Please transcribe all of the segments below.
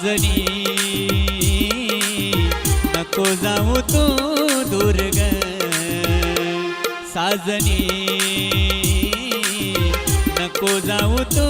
साजनी नको जाऊ तू दुर्ग साजनी नको जाऊ तू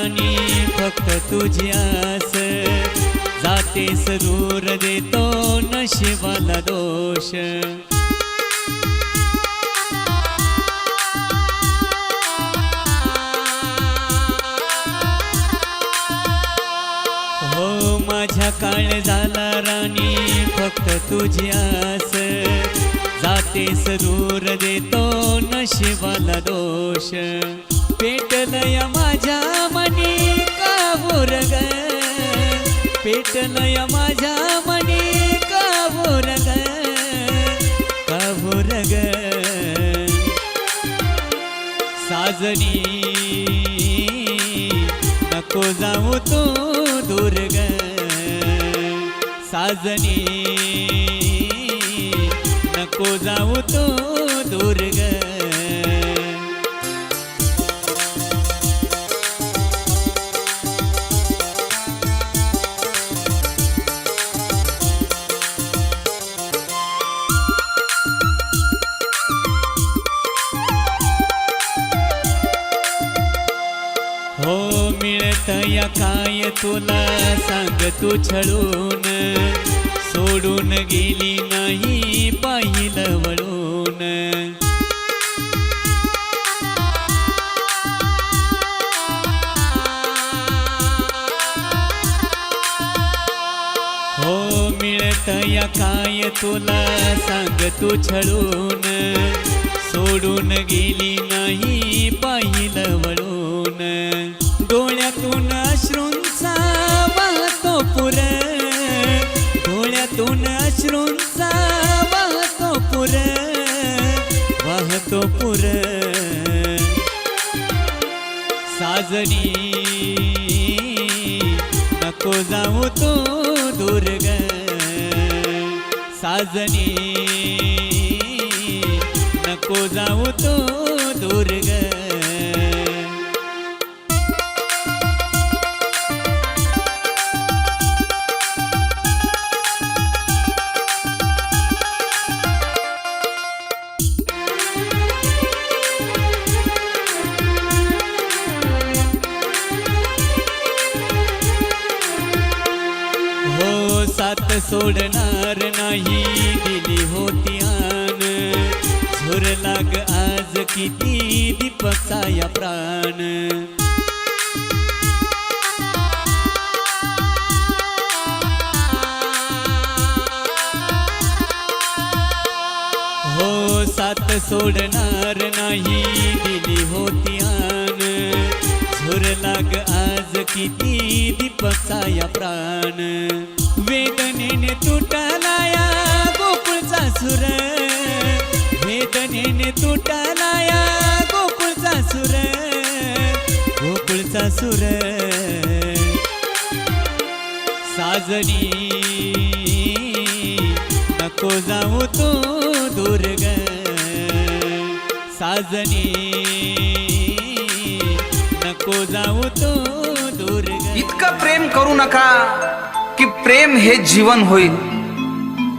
प्राणी फक्त तुझ्यास जाते जातेस दूर देतो नशिबाला दोष. हो माझ्या काळ झाला राणी फक्त तुझ्यास आस. जातेस दूर देतो नशिबाला दोष. पेटलय माझ्या मनी का बोरग पेटलय माझ्या मनी का बोरग का बोरग साजनी नको जाऊ तू दुर्ग साजनी नको जाऊ तू दुर्ग या काय तुला सांग तू छळून? सोडून गेली नाही पाहिलं वळून हो मिळत या काय तुला सांग तू छळून? सोडून गेली नाही पाहिलं वळून अश्रूंचा वाहतो पुर वाहतो पुर. साजनी नको जाऊ तू दुर्ग साजनी नको जाऊ तू दुर्ग सोडणार नाही दिली होती आन झोर लाग आज किती दीपसाया प्राण. हो सात सोडणार नाही दिली होती आन झुर लाग आज किती दीपसाया प्राण. वेदनेने तुटलाया गोकुळचा सुर. वेदनेने तुटलाया गोकुळचा सुर. गोकुळचा सुर. साजनी नको जाऊ तू दुर्ग. साजनी. नको जाऊ तू दूर इतकं प्रेम करू नका की प्रेम हे जीवन होईल.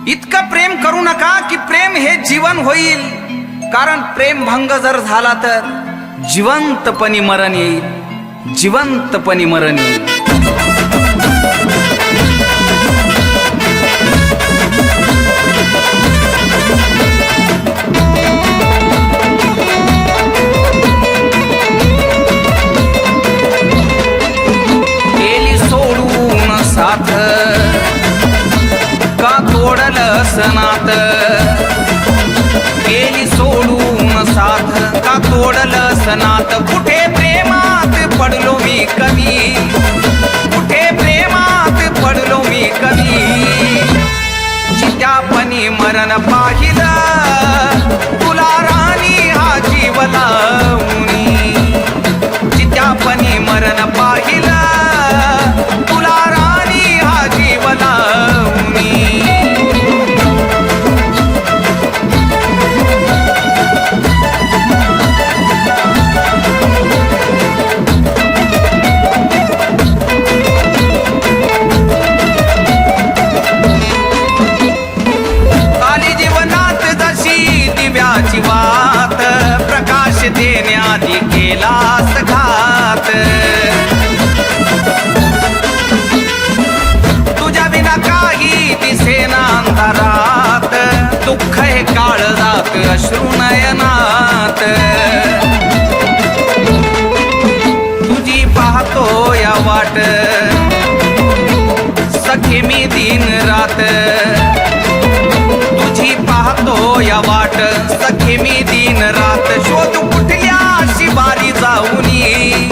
इतकं प्रेम करू नका की प्रेम हे जीवन होईल. कारण प्रेम भंग जर झाला तर जिवंतपणी मरण येईल. जिवंतपणी मरण येईल. नात गेली सोडून साथ का तोडल सनात? कुठे प्रेमात पडलो मी कमी कुठे प्रेमात पडलो मी कमी चित्यापणी मरण पाहिलं. तुला राणी हा जीव लावणी चित्यापणी मरण पाहिलं. या वाट। सखे मी दिन रात। तुझी पाहतो या वाट। सखे मी दिन रात। शोध कुठल्या शिवारी जाऊनी।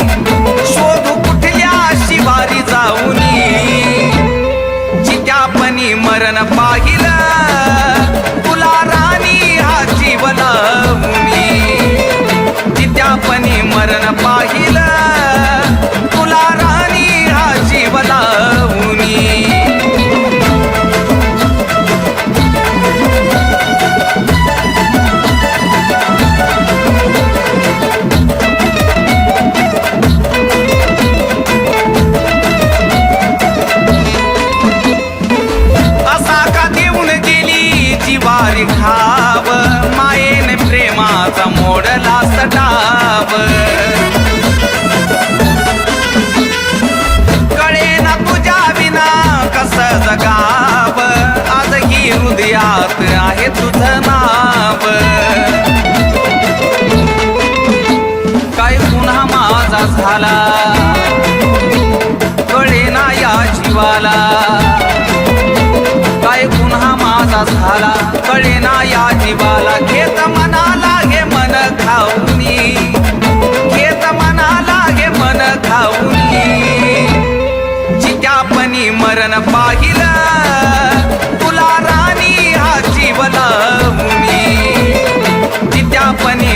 झाला. कळेना या जीवाला. काय पुन्हा माझा झाला. कळेना या जीवाला. घेत मनाला घे मन खाऊनी घेत मनाला घे मन खाऊनी जित्यापणी मरण पाहिलं. तुला राणी हा जीव लावणी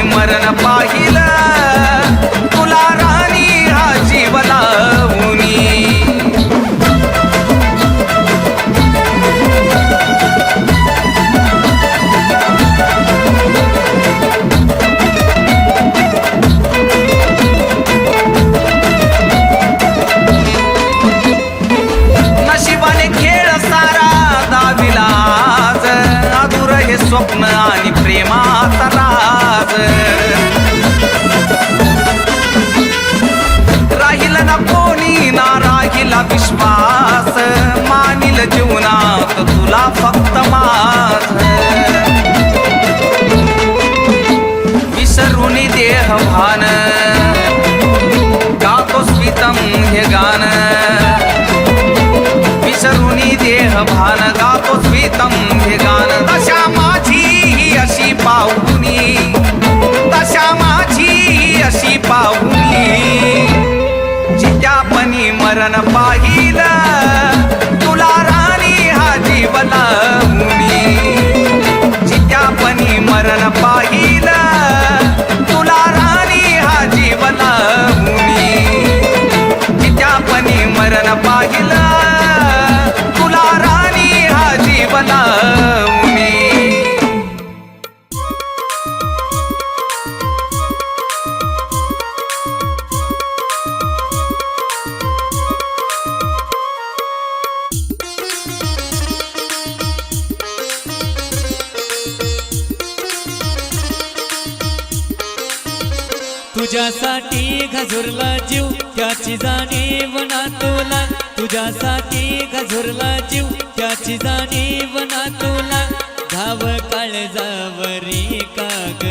मरण पाहिलं. जित्यापणी जाणीव ना तुला तुझ्यासाठी घझुरला जीव त्याची जाणीव ना तुला धाव काळजावरी काग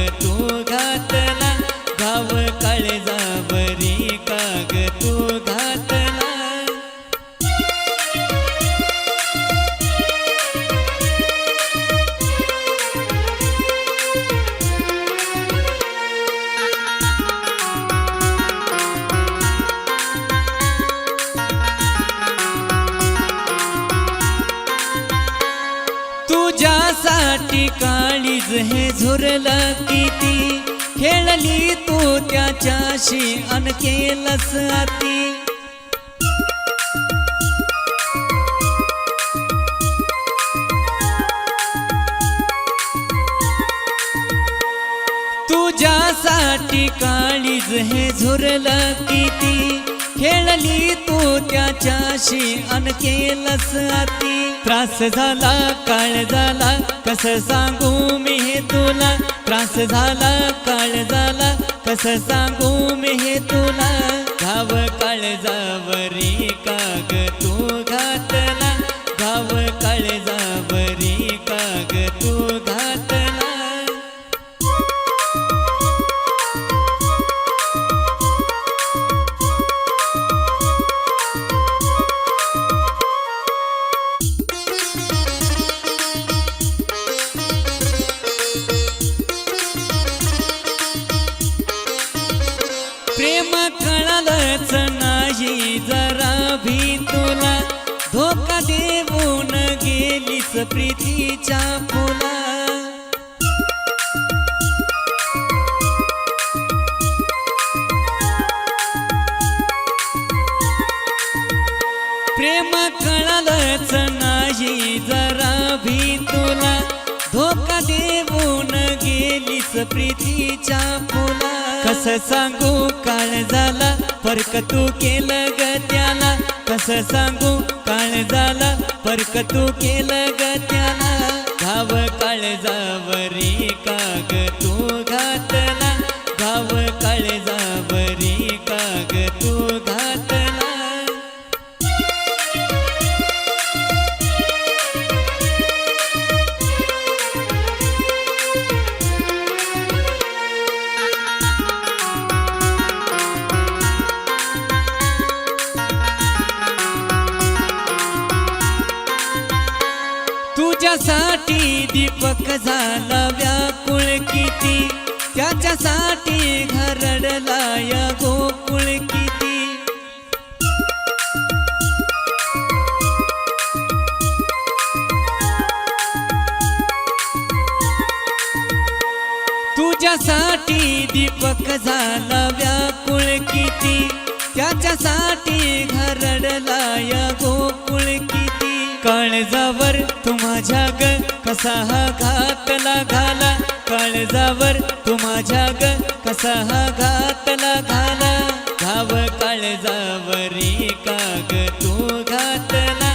तुझ्यासाठी काळीज हे झुरलं किती? खेळली तू त्याच्याशी अन केलस आती तुझ्यासाठी काळीज हे झुरलं किती? खेळली तू त्याच्याशी अन केलंस अती. त्रास झाला काळ झाला कस सांगू मी हे तुला? त्रास झाला काळ झाला कस सांगू मी हे तुला? प्रीतीच्या फुला कस सांगू काळ झाला फरक तू केलं ग त्याला. कस सांगू काळ झाला फरक तू केलं ग त्याला. साठी घरडला या गोकुळ किती. तुझ्यासाठी दीपक झाला व्याकुळ किती. त्याच्यासाठी घरडला या गोकुळ किती. काळजावर तू माझ्या ग कसा हा घातला घाला काळजावर तू माझ्या ग कसा हा घातला घाला? घाव काळजावरी काग तू घातला?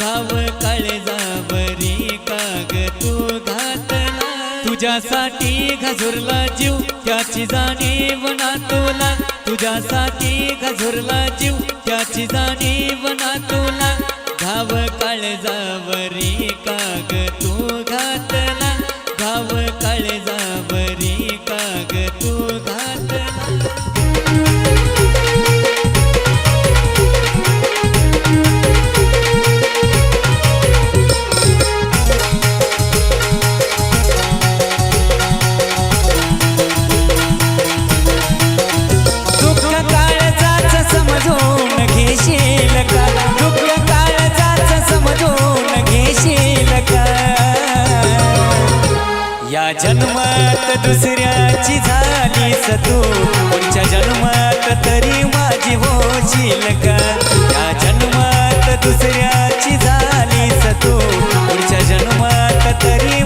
घाव काळजावरी काग तू घातला? तुझ्यासाठी घझुरला जीव त्याची जाणीव ना तुला. तुझ्यासाठी घझुरला जीव त्याची जाणीव ना तुला. घाव काळजावरी काग तू दुसऱ्याची झालीस तू? पुढच्या जन्मात तरी माझी होशील का? या जन्मात दुसऱ्याची झालीस तू? पुढच्या जन्मात तरी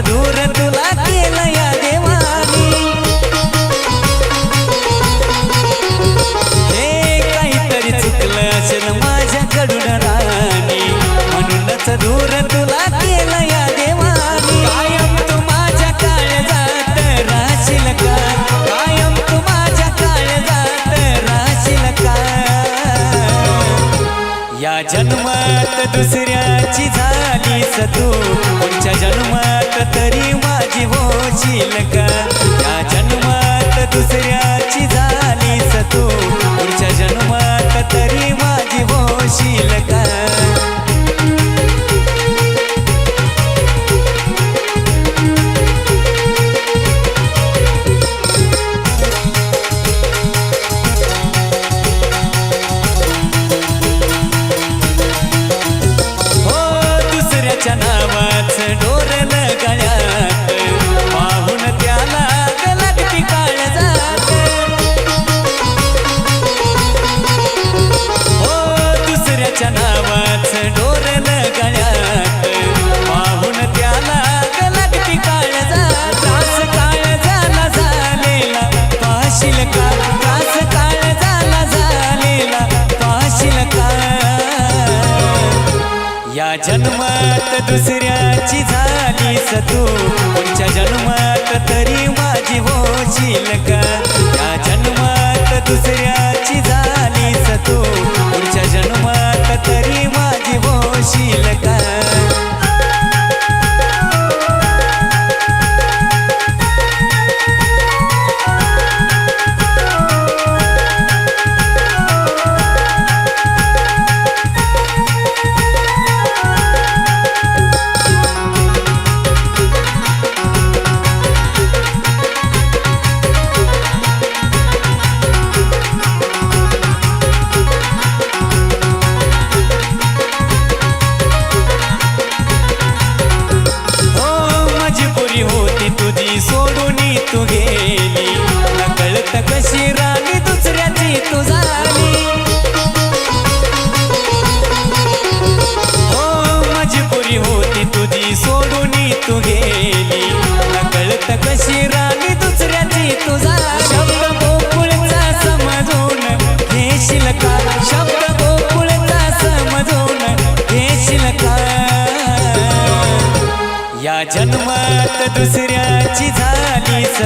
दूर तुला केलं या देवानी. हे काहीतरी चुकलं असेल माझ्याकडून राणी. म्हणूनच दूर तुला केलं या देवानी. कायम तू माझ्या काळ जात राशील का? कायम तू माझ्या काळ जात राशील का? या जन्मात दुसऱ्याची झाली सतू पुढच्या जन्मात तरी माझी होशील का? नावाचं डोरन गळ्यात पाहून त्याला लागती काळ जात त्रास काळ झाला झालेला. पाशील का त्रास काळ झाला झालेला. पाशील का या जन्मात दुसऱ्याची झालीस तू. तुमच्या जन्मात तरी माझी होशील का? दुसऱ्याची झाली सतो पुढच्या जन्मात तरी माझी होशील का?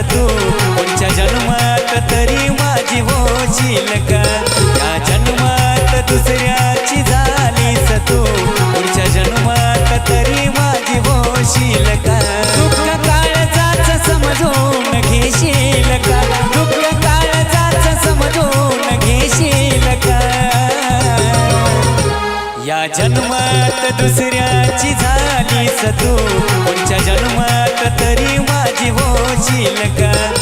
तू? कोणच्या जन्मात तरी माझी होशील का? या जन्मात दुसऱ्याची झालीस तू? पुढच्या जन्मात तरी माझी होशील का? दुःख काळजाच समजून घेशील का? दुःख काळजाच समजून घेशील का? या जन्मात दुसऱ्याची झालीस तू? कोणच्या जन्मात तरी माझी होशील का